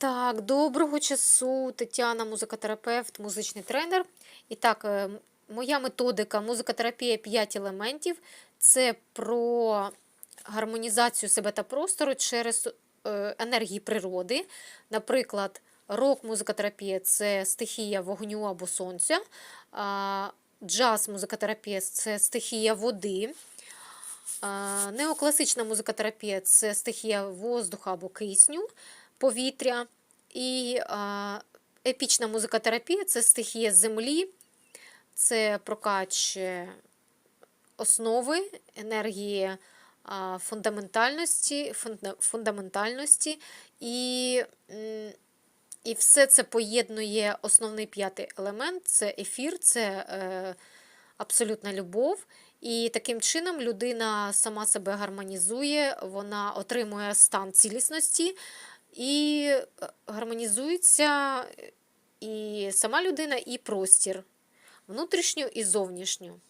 Так, доброго часу, Тетяна, музикотерапевт, музичний тренер. І так, е, моя методика музикотерапія 5 елементів це про гармонізацію себе та простору через е, енергії природи. Наприклад, рок-музикотерапія це стихія вогню або сонця, джаз-музикотерапія це стихія води. Неокласична музикотерапія це стихія воздуха або кисню, повітря. І епічна музикотерапія це стихія землі, це прокач е, основи, енергії фундаментальності, фунда- фундаментальності і, і все це поєднує основний п'ятий елемент це ефір, це е, абсолютна любов. І таким чином людина сама себе гармонізує, вона отримує стан цілісності і е, гармонізується і сама людина, і простір, внутрішньо і зовнішньо.